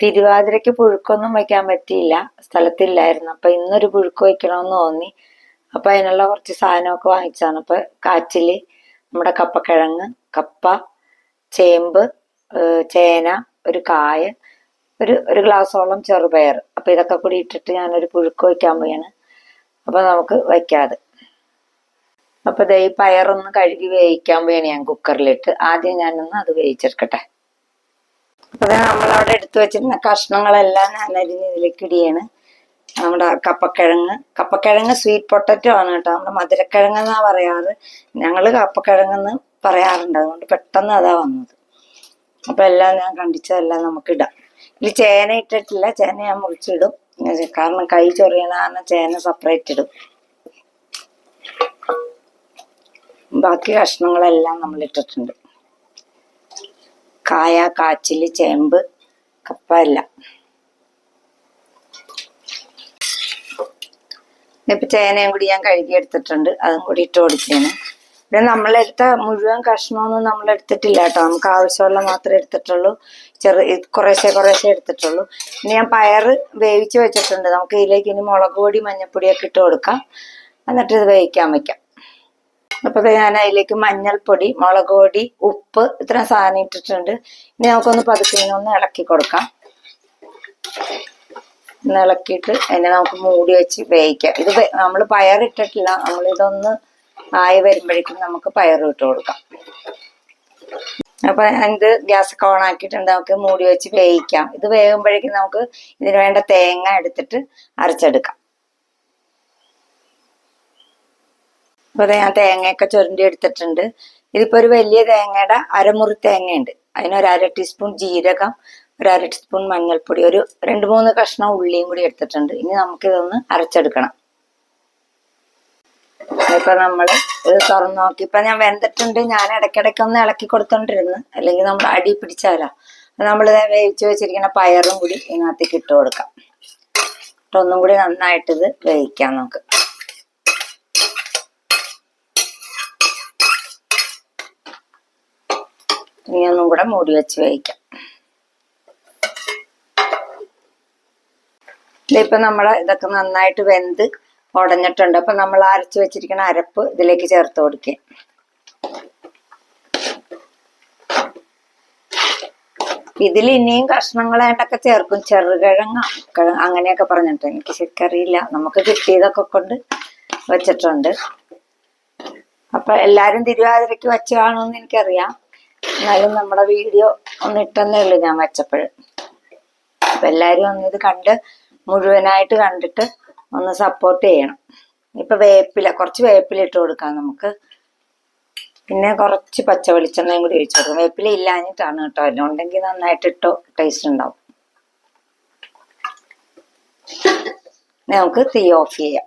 തിരുവാതിരയ്ക്ക് പുഴുക്കൊന്നും വയ്ക്കാൻ പറ്റിയില്ല. സ്ഥലത്തില്ലായിരുന്നു. അപ്പൊ ഇന്നൊരു പുഴുക്ക് വയ്ക്കണമെന്ന് തോന്നി. അപ്പൊ അതിനുള്ള കുറച്ച് സാധനമൊക്കെ വാങ്ങിച്ചതാണ്. അപ്പൊ കാച്ചിൽ നമ്മുടെ കപ്പക്കിഴങ്ങ് കപ്പ ചേമ്പ് ചേന ഒരു കായ ഒരു ഒരു ഗ്ലാസ്സോളം ചെറുപയർ. അപ്പൊ ഇതൊക്കെ കൂടി ഇട്ടിട്ട് ഞാനൊരു പുഴുക്ക് വയ്ക്കാൻ പോയാണ്. അപ്പൊ നമുക്ക് വയ്ക്കാതെ. അപ്പൊ ദേ പയറൊന്ന് കഴുകി വേവിക്കാൻ പോയാണ് ഞാൻ കുക്കറിലിട്ട്. ആദ്യം ഞാനൊന്ന് അത് വേവിച്ചെടുക്കട്ടെ. ദേ നമ്മളവിടെ എടുത്തു വെച്ചിരുന്ന കഷ്ണങ്ങളെല്ലാം ഞാൻ അരിഞ്ഞ് ഇതിലേക്ക് ഇടിയാണ് നമ്മുടെ കപ്പക്കിഴങ്ങ്. കപ്പക്കിഴങ്ങ് സ്വീറ്റ് പൊട്ടറ്റോ ആണ് കേട്ടോ. നമ്മുടെ മധുരക്കിഴങ്ങ് എന്നാ പറയാറ്? ഞങ്ങൾ കപ്പക്കിഴങ്ങെന്ന് പറയാറുണ്ട്. അതുകൊണ്ട് പെട്ടെന്ന് അതാ വന്നത്. അപ്പൊ എല്ലാം ഞാൻ കണ്ടിച്ചതെല്ലാം നമുക്ക് ഇടാം. ഇതിൽ ചേന ഇട്ടിട്ടില്ല. ചേന ഞാൻ മുറിച്ചിടും. കാരണം കൈ ചൊറിയണ കാരണം ചേന സെപ്പറേറ്റ് ഇടും. ബാക്കി കഷ്ണങ്ങളെല്ലാം നമ്മൾ ഇട്ടിട്ടുണ്ട്. കായ കാച്ചിൽ ചേമ്പ് കപ്പ എല്ലാം. ഇപ്പൊ ചേനയും കൂടി ഞാൻ കഴുകി എടുത്തിട്ടുണ്ട്. അതും കൂടി ഇട്ട് കൊടുക്കുകയാണ്. പിന്നെ നമ്മളെടുത്ത മുഴുവൻ കഷ്ണമൊന്നും നമ്മൾ എടുത്തിട്ടില്ല കേട്ടോ. നമുക്ക് ആവശ്യമുള്ള മാത്രമേ എടുത്തിട്ടുള്ളൂ. ചെറു കുറേശ്ശേ കുറേശ്ശെ എടുത്തിട്ടുള്ളൂ. ഇനി ഞാൻ പയറ് വേവിച്ച് വെച്ചിട്ടുണ്ട്. നമുക്ക് ഇതിലേക്ക് ഇനി മുളക് പൊടി മഞ്ഞൾപ്പൊടിയൊക്കെ ഇട്ട് കൊടുക്കാം. എന്നിട്ട് ഇത് വേവിക്കാൻ വെക്കാം. അപ്പൊ ഞാൻ അതിലേക്ക് മഞ്ഞൾപ്പൊടി മുളക് പൊടി ഉപ്പ് ഇത്ര സാധനം ഇട്ടിട്ടുണ്ട്. ഇനി നമുക്കൊന്ന് പതുക്കെ ഒന്ന് ഇളക്കി കൊടുക്കാം. ഒന്ന് ഇളക്കിയിട്ട് അതിനെ നമുക്ക് മൂടി വെച്ച് വേവിക്കാം. ഇത് നമ്മൾ പയറിട്ടിട്ടില്ല നമ്മൾ ഇതൊന്ന് ആയി വരുമ്പോഴേക്കും നമുക്ക് പയർ ഇട്ട് കൊടുക്കാം. അപ്പൊ ഇത് ഗ്യാസ് ഒക്കെ ഓൺ ആക്കിയിട്ടുണ്ട്. നമുക്ക് മൂടി വെച്ച് വേവിക്കാം. ഇത് വേകുമ്പോഴേക്കും നമുക്ക് ഇതിന് വേണ്ട തേങ്ങ എടുത്തിട്ട് അരച്ചെടുക്കാം. അപ്പൊ ദേ ഞാൻ തേങ്ങയൊക്കെ ചുരണ്ടി എടുത്തിട്ടുണ്ട് ഇതിപ്പോ ഒരു വലിയ തേങ്ങയുടെ അരമുറി തേങ്ങയുണ്ട്. അതിനൊരു അര ടീസ്പൂൺ ജീരകം ഒരു അര ടീസ്പൂൺ മഞ്ഞൾപ്പൊടി ഒരു രണ്ട് മൂന്ന് കഷ്ണം ഉള്ളിയും കൂടി എടുത്തിട്ടുണ്ട്. ഇനി നമുക്ക് ഇതൊന്ന് അരച്ചെടുക്കണം. ഇപ്പൊ നമ്മൾ ഇത് തുറന്നു നോക്കി. ഇപ്പൊ ഞാൻ വെന്തിട്ടുണ്ട്. ഞാൻ ഇടയ്ക്കിടയ്ക്ക് ഒന്ന് ഇളക്കി കൊടുത്തോണ്ടിരുന്നു. അല്ലെങ്കിൽ നമ്മൾ അടി പിടിച്ചാലോ. നമ്മൾ വേവിച്ച് വെച്ചിരിക്കുന്ന പയറും കൂടി ഇതിനകത്തേക്ക് ഇട്ട് കൊടുക്കാം. ഒന്നും കൂടി നന്നായിട്ട് ഇത് വേവിക്കാം നമുക്ക്. ഇനി ഒന്നും കൂടെ മൂടി വെച്ച് വേവിക്കാം. ഇപ്പൊ നമ്മൾ ഇതൊക്കെ നന്നായിട്ട് വെന്ത് ഉടഞ്ഞിട്ടുണ്ട്. അപ്പൊ നമ്മൾ അരച്ചു വെച്ചിരിക്കുന്ന അരപ്പ് ഇതിലേക്ക് ചേർത്ത് കൊടുക്കുക. ഇതിൽ ഇനിയും കഷ്ണങ്ങളായിട്ടൊക്കെ ചേർക്കും. ചെറുകിഴങ്ങ കിഴ- അങ്ങനെയൊക്കെ പറഞ്ഞിട്ട്. എനിക്ക് ശരിക്കറിയില്ല നമുക്ക് കിട്ടിയതൊക്കെ കൊണ്ട് വെച്ചിട്ടുണ്ട്. അപ്പൊ എല്ലാരും തിരുവാതിരക്ക് വെച്ച് കാണുമെന്ന് എനിക്കറിയാം. എന്നാലും നമ്മുടെ വീഡിയോ ഒന്ന് ഇട്ടെന്നേ ഉള്ളൂ ഞാൻ വെച്ചപ്പോൾ. അപ്പൊ എല്ലാരും ഒന്ന് ഇത് കണ്ട് മുഴുവനായിട്ട് കണ്ടിട്ട് ഒന്ന് സപ്പോർട്ട് ചെയ്യണം. ഇപ്പൊ വേപ്പില കുറച്ച് വേപ്പില ഇട്ട് കൊടുക്കാം നമുക്ക്. പിന്നെ കുറച്ച് പച്ച വെളിച്ചെണ്ണയും കൂടി ഒഴിച്ചു കൊടുക്കും. വേപ്പില ഇല്ലാഞ്ഞിട്ടാണ് കേട്ടോ. അല്ല ഉണ്ടെങ്കിൽ നന്നായിട്ട് ഇട്ടോ ടേസ്റ്റ് ഉണ്ടാവും. നമുക്ക് തീ ഓഫ് ചെയ്യാം.